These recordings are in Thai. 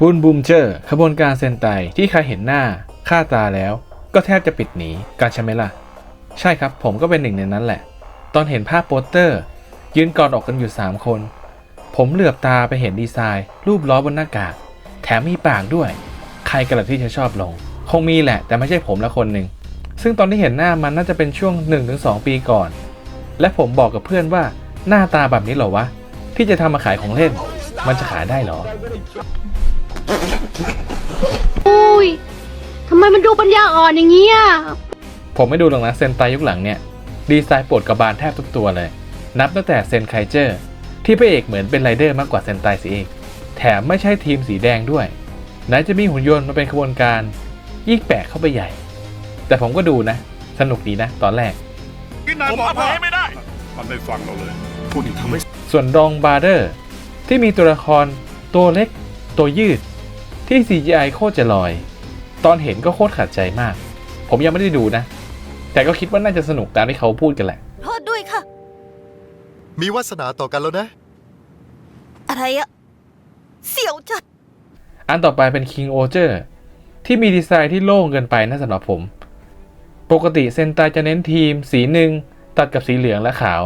บูนบูมเจอร์ขบวนการเซนไตที่ใครเห็นหน้าค่าตาแล้ว ก็แทบจะปิดหนีการใช่ไหมล่ะ ใช่ครับผมก็เป็นหนึ่งในนั้นแหละ ตอนเห็นภาพโปสเตอร์ ยืนกอดอกกันอยู่ 3 คน ผมเหลือบตาไปเห็นดีไซน์ รูปล้อบนหน้ากาก แถมมีปากด้วย ใครกันล่ะที่จะชอบลง คงมีแหละ แต่ไม่ใช่ผมละคนหนึ่งซึ่งตอนที่เห็นหน้ามันน่าจะเป็นช่วง 1-2 ปีก่อน และผมบอกกับเพื่อนว่าหน้าตาแบบนี้เหรอวะที่จะทำมาขายของเล่น มันจะขายได้เหรอ อุ้ยทำไมมันดูปัญญาอ่อนอย่างนี้อะผมไม่ดูหรอกนะเซนไตยุคหลังเนี่ย ดีไซน์ปวดกระบาลแทบทุกตัวเลย นับตั้งแต่เซนไคเจอร์ ที่พระเอกเหมือนเป็นไรเดอร์มากกว่าเซนไตสิเองแถมไม่ใช่ทีมสีแดงด้วยไหนจะมีหุ่นยนต์มาเป็นขบวนการยิ่งแปลกเข้าไปใหญ่ แต่ผมก็ดูนะ สนุกดีนะตอนแรกผมอภัยไม่ได้ มันไม่ฟังเราเลย พูดนี่ทำให้ส่วนดองบาร์เดอร์ ที่มีตัวละครตัวเล็ก ตัวยืด ที่ CGI โคตรจะลอย ตอนเห็นก็โคตรขัดใจมาก ผมยังไม่ได้ดูนะ แต่ก็คิดว่าน่าจะสนุกตามที่เขาพูดกันแหละ โทษด้วยค่ะ มีวาสนาต่อกันแล้วนะ อะไรอะเสียวจัด อันต่อไปเป็น King o g e r ที่มีดีไซน์ที่โล่งเกินไปนะสำหรับผม ปกติเซนไตจะเน้นทีม สีหนึ่ง ตัดกับสีเหลืองและขาว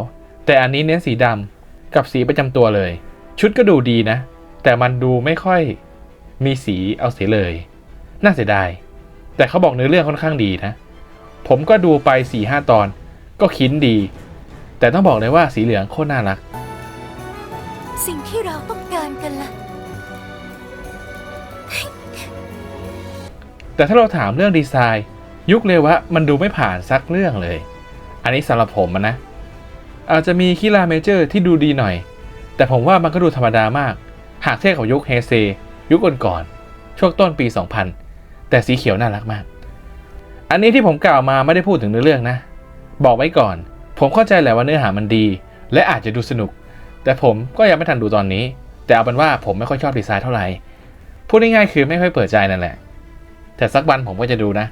แต่อันนี้เน้นสีดำกับสีประจำตัวเลย ชุดก็ดูดีนะ แต่มันดูไม่ค่อย มีสีเอาเสียเลย น่าเสียดาย แต่เขาบอกเนื้อเรื่องค่อนข้างดีนะ ผมก็ดูไป4-5ตอน ก็คินดี แต่ต้องบอกเลยว่าสีเหลืองโคตรน่ารัก สิ่งที่เราต้องการกันล่ะ แต่ถ้าเราถามเรื่องดีไซน์ ยุคเลวะมันดูไม่ผ่านสักเรื่องเลย อันนี้สำหรับผมอะนะ อาจจะมีคิราเมเจอร์ที่ดูดีหน่อย แต่ผมว่ามันก็ดูธรรมดามาก หากเทียบกับยุคเฮเซ ยุคก่อนๆช่วงต้นปี 2000 แต่สีเขียวน่ารักมาก อันนี้ที่ผมกล่าวมาไม่ได้พูดถึงเนื้อเรื่องนะ บอกไว้ก่อน ผมเข้าใจแหละว่าเนื้อหามันดี และอาจจะดูสนุก แต่ผมก็ยังไม่ทันดูตอนนี้ แต่เอาเป็นว่าผมไม่ค่อยชอบดีไซน์เท่าไหร่พูดง่ายๆคือไม่ค่อยเปิดใจนั่นแหละ แต่สักวันผมก็จะดูนะ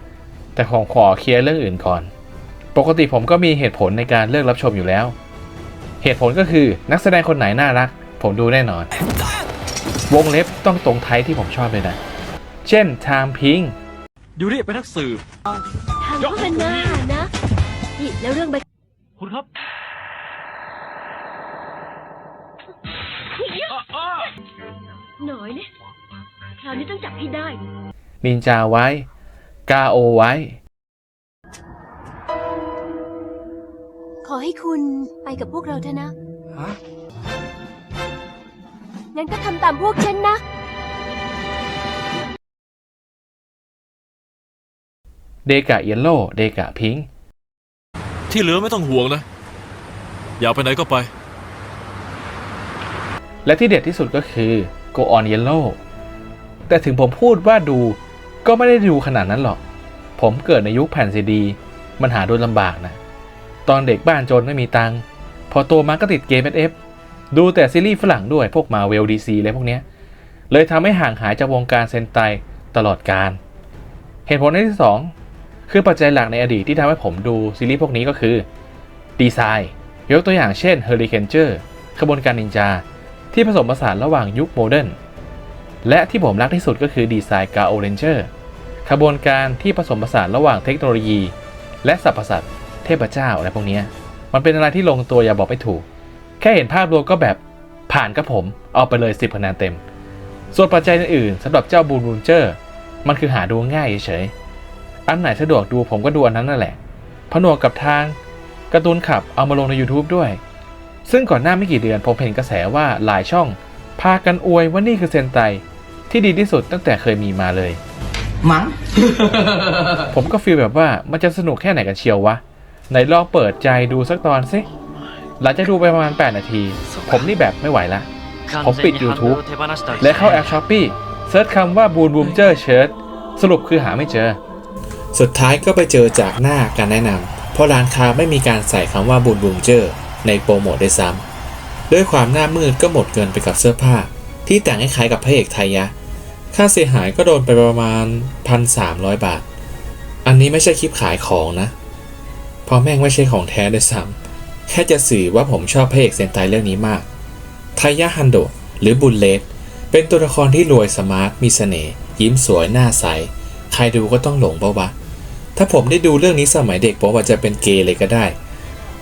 แต่ผมขอเคลียร์เรื่องอื่นก่อน ปกติผมก็มีเหตุผลในการเลือกรับชมอยู่แล้ว เหตุผลก็คือนักแสดงคนไหนน่ารัก ผมดูแน่นอน วงเล็บต้องตรงไทยที่ผมชอบเลยนะ เช่น Time Pink ยูริเป็นนักสืบทางก็เป็นหน้านะนี่แล้วเรื่องใบคุณครับหน่อยเนี่ยคราวนี้ต้องจับให้ได้ นินจาไว้กาโอไว้ ขอให้คุณไปกับพวกเราเถอะนะ ฮะ งั้นก็ทำตามพวกฉันนะ เดกะเยลโล่เดกะพิงที่เหลือไม่ต้องห่วงนะ อยากไปไหนก็ไป และที่เด็ดที่สุดก็คือ Go on Yellow แต่ถึงผมพูดว่าดูก็ไม่ได้ดูขนาดนั้นหรอก ผมเกิดในยุคแผ่นซีดี มันหาดูลำบากนะ ตอนเด็กบ้านจนไม่มีตังค์พอโตมาก็ติดเกม SF ดูแต่ซีรีส์ฝรั่งด้วยพวกมาเวลดีซีอะไรพวกเนี้ยเลยทำให้ห่างหายจากวงการเซนไตตลอดการ เหตุผลที่ 2 คือปัจจัยหลักในอดีตที่ทำให้ผมดูซีรีส์พวกนี้ก็คือ ดีไซน์ ยกตัวอย่างเช่น h u r r i c a n e r ขบวนการนินจา ที่ผสมผสานระหว่างยุคโมเดิร์นและที่ผมรักที่สุดก็คือดีไซน์กาโอเรนเจอร์ขบวนการที่ผสมผสานระหว่างเทคโนโลยี และสรรพสัตว์เทพเจ้าอะไรพวกนี้มันเป็นอะไรที่ลงตัวอย่าบอกไม่ถูก แค่เห็นภาพรวมก็แบบผ่านกับผม เอาไปเลย 10คะแนนเต็ม ส่วนปัจจัยอื่นๆสำหรับเจ้าบูนบูนเจอร์มันคือหาดูง่ายเฉยๆอันไหนสะดวกดูผมก็ดูอันนั้นนั่นแหละ ผนวกกับทางการ์ตูนขับเอามาลงใน YouTube ด้วย ซึ่งก่อนหน้าไม่กี่เดือนผมเห็นกระแสว่าหลายช่อง พากันอวยว่านี่คือเซนไตที่ดีที่สุดตั้งแต่เคยมีมาเลย มั้ง ผมก็ฟีลแบบว่ามันจะสนุกแค่ไหนกันเชียววะ ไหนลองเปิดใจดูสักตอนสิ หลังจากดูไปประมาณ 8 นาที ผมนี่แบบไม่ไหวละ ผมปิด YouTube และเข้าแอป Shopee เซิร์ชคำว่า Boon Boomer Shirt สรุปคือหาไม่เจอ สุดท้ายก็ไปเจอจากหน้าการแนะนำเพราะร้านค้าไม่มีการใส่คำว่า Boon Boomer ในโปรโมทได้วยซ้ำด้วยความหน้ามืดก็หมดเงินไปกับเสื้อผ้า ที่แต่งให้คล้ายกับพระเอกไทยยะ ค่าเสียหายก็โดนไปประมาณ 1,300 บาท อันนี้ไม่ใช่คลิปขายของนะเพราะแม่งไม่ใช่ของแท้ด้วยซ้ำ แค่จะสื่อว่าผมชอบพระเอกเซนไตเรื่องนี้มากไทยะฮันโดหรือบุลเลตเป็นตัวละครที่รวยสมาร์ทมีเสน่ห์ยิ้มสวยหน้าใส ใครดูก็ต้องหลงเปะวะ ถ้าผมได้ดูเรื่องนี้สมัยเด็กผมอาจจะเป็นเกย์เลยก็ได้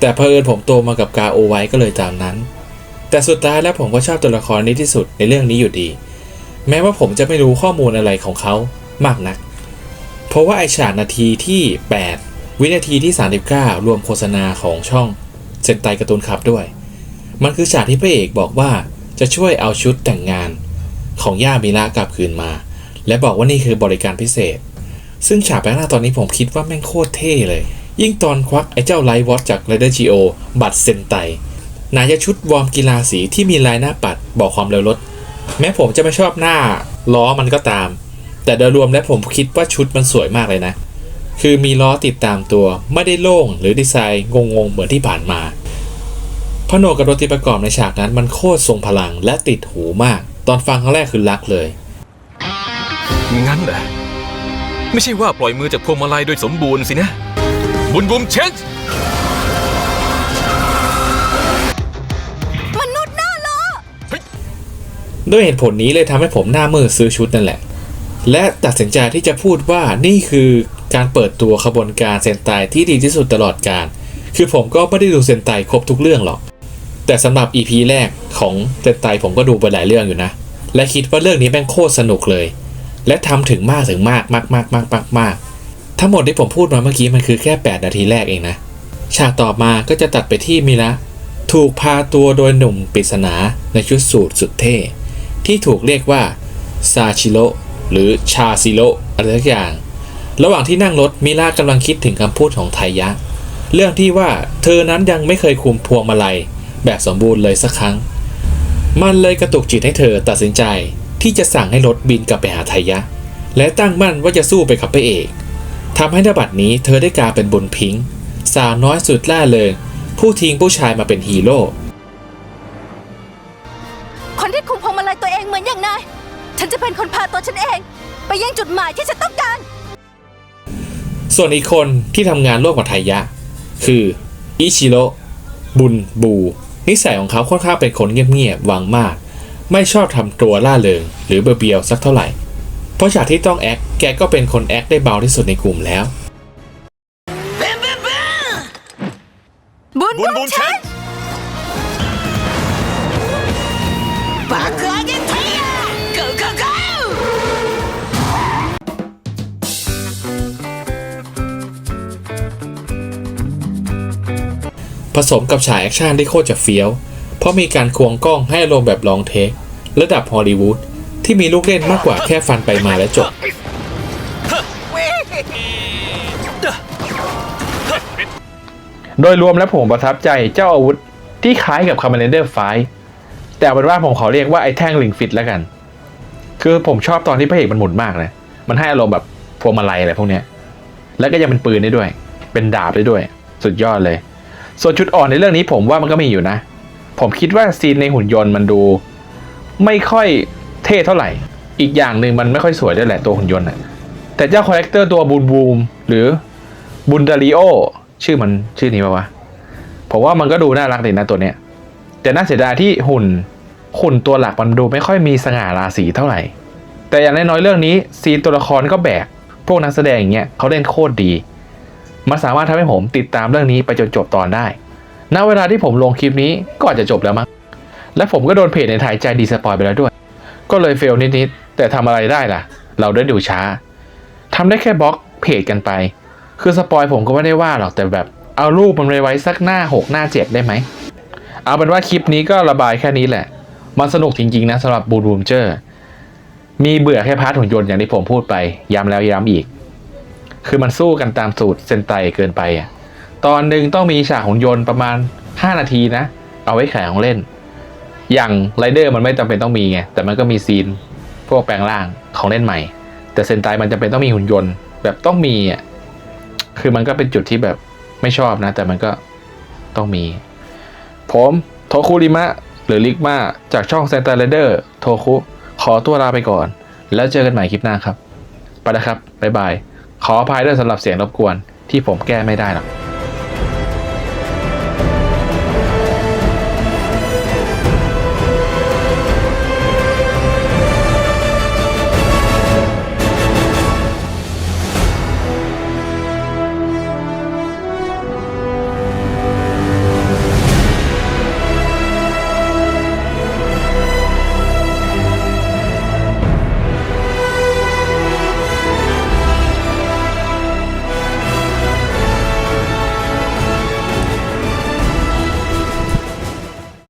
แต่เพอเอิญผมโตมากับกาโอไว้ก็เลยตามนั้น แต่สุดท้ายแล้วผมก็ชอบตัวละครนี้ที่สุดในเรื่องนี้อยู่ดี แม้ว่าผมจะไม่รู้ข้อมูลอะไรของเขามากนัก เพราะว่าไอฉากนาทีที่ 8 วินาทีที่ 39 รวมโฆษณาของช่อง เซนไตการ์ตูนขับด้วย มันคือฉากที่พระเอกบอกว่าจะช่วยเอาชุดแต่งงานของย่ามิระกลับคืนมา และบอกว่านี่คือบริการพิเศษ ซึ่งฉากแปลงหน้าตอนนี้ผมคิดว่าแม่งโคตรเท่เลย ยิ่งตอนควักไอ้เจ้าไลท์วอตจาก r รเดอร์จีโอบัตรเซนไตนายจะชุดวอร์มกีฬาสีที่มีลายหน้าปัดบอกความเร็วรถ แม้ผมจะไม่ชอบหน้าล้อมันก็ตาม แต่โดยรวมแล้วผมคิดว่าชุดมันสวยมากเลยนะ คือมีล้อติดตามตัวไม่ได้โล่งหรือดีไซน์งงๆเหมือนที่ผ่านมาพโนกับดนตรีประกอบในฉากนั้นมันโคตรทรงพลังและติดหูมาก ตอนฟังครั้งแรกคือรักเลย งั้นเหรอไม่ใช่ว่าปล่อยมือจากพวงมาลัยโดยสมบูรณ์สินะ บุญบุมเชนมนุษย์หน้าล้อด้วยเหตุผลนี้เลยทำให้ผมหน้ามือซื้อชุดนั่นแหละ และตัดสินใจที่จะพูดว่านี่คือ การเปิดตัวขบวนการเซนไตที่ดีที่สุดตลอดการ คือผมก็ไม่ได้ดูเซนไตครบทุกเรื่องหรอก แต่สำหรับ EP แรกของเซนไตผมก็ดูไปหลายเรื่องอยู่นะ และคิดว่าเรื่องนี้แม่งโคตรสนุกเลย และทำถึงมากถึงมากมากมากมากมากมากทั้งหมดที่ผมพูดมาเมื่อกี้มันคือแค่ 8 นาทีแรกเองนะ ฉากต่อมาก็จะตัดไปที่มิระถูกพาตัวโดยหนุ่มปริศนาในชุดสูทสุดเท่ ที่ถูกเรียกว่าซาชิโรหรือชาซิโรอะไรสักอย่าง ระหว่างที่นั่งรถมิระกำลังคิดถึงคำพูดของไทยะ เรื่องที่ว่าเธอนั้นยังไม่เคยคุมพวงมาลัย แบบสมบูรณ์เลยสักครั้ง มันเลยกระตุกจิตให้เธอตัดสินใจที่จะสั่งให้รถบินกลับไปหาไทยะ และตั้งมั่นว่าจะสู้ไปกับพระเอกทำให้นบัดนี้เธอได้กลายเป็นบุญพิงสาวน้อยสุดล่าเริงผู้ทิ้งผู้ชายมาเป็นฮีโร่คนที่คุมพวงมาลัยตัวเองเหมือนอย่างนายฉันจะเป็นคนพาตัวฉันเอง ไปยังจุดหมายที่ฉันต้องการ ส่วนอีกคนที่ทำงานร่วมกับไทยะ คืออิชิโร่บุญบู นิสัยของเขาค่อนข้างเป็นคนเงียบๆวางมาก ไม่ชอบทำตัวล่าเริงหรือเบียวๆสักเท่าไหร่ เพราะฉากที่ต้องแอคแกก็เป็นคนแอคได้เบาที่สุดในกลุ่มแล้วบุญบุญเชน ผสมกับฉากแอคชั่นที่โคตรจะเฟี้ยว เพราะมีการควงกล้องให้อารมณ์แบบลองเทค ระดับฮอลลีวูดที่มีลูกเล่นมากกว่าแค่ฟันไปมาและจบ โดยรวมแล้วผมประทับใจเจ้าอาวุธที่คล้ายกับคา m ม n นเดอร์ไฟแต่เอาเป็นว่าผมขอเรียกว่าไอ้แท่งลิงฟิตแล้วกัน คือผมชอบตอนที่พระเอกมันหมุนมากเลยมันให้อารมณ์แบบพวงมาลัยอะไรพวกเนี้ย แล้วก็ยังเป็นปืนได้ด้วย เป็นดาบได้ด้วย สุดยอดเลย ส่วนจุดอ่อนในเรื่องนี้ผมว่ามันก็มีอยู่นะ ผมคิดว่าซีนในหุ่นยนต์มันดู ไม่ค่อยเท่เท่าไหร่ อีกอย่างหนึ่งมันไม่ค่อยสวยด้วยแหละตัวหุ่นยนต์อะแต่เจ้าคอลเลกเตอร์ตัวบูมบูมหรือบุนดาริโอชื่อมันชื่อนี้ปะวะผมว่ามันก็ดูน่ารักดีนะตัวเนี้ย แต่น่าเสียดายที่หุ่นหุ่นตัวหลักมันดูไม่ค่อยมีสง่าราศีเท่าไหร่ แต่อย่างน้อยๆเรื่องนี้ซีนตัวละครก็แบก พวกนักแสดงอย่างเงี้ยเขาเล่นโคตรดี มันสามารถทำให้ผมติดตามเรื่องนี้ไปจนจบตอนได้ ณ เวลาที่ผมลงคลิปนี้ก็อาจจะจบแล้วมั้ง และผมก็โดนเพจในไทยใจดีสปอยไปแล้วด้วย ก็เลยเฟลนิดๆ แต่ทำอะไรได้ล่ะ เราได้ดูช้าทำได้แค่บล็อกเพจกันไป คือสปอยผมก็ไม่ได้ว่าหรอก แต่แบบเอารูปมันไปไว้สักหน้า 6 หน้า 7 ได้ไหม เอาเป็นว่าคลิปนี้ก็ระบายแค่นี้แหละ มันสนุกจริงๆนะสำหรับบูรูมเจอร์ มีเบื่อแค่พาร์ทหุ่นยนต์อย่างที่ผมพูดไป ย้ำแล้วย้ำอีก คือมันสู้กันตามสูตรเซนไตเกินไปอะตอนหนึ่งต้องมีฉากหุ่นยนต์ประมาณ 5 นาทีนะ เอาไว้ขายของเล่น อย่างไรเดอร์มันไม่จำเป็นต้องมีไงแต่มันก็มีซีนพวกแปลงร่างของเล่นใหม่ แต่เซนไตมันจำเป็นต้องมีหุ่นยนต์แบบต้องมีอะคือมันก็เป็นจุดที่แบบไม่ชอบนะ แต่มันก็ต้องมี ผมโทคุริมะหรือลิกมาจากช่องเซนไตเรเดอร์โทคุขอตัวลาไปก่อน แล้วเจอกันใหม่คลิปหน้าครับ ไปแล้วครับ บ๊ายบาย ขออภัยด้วยสำหรับเสียงรบกวนที่ผมแก้ไม่ได้หรอก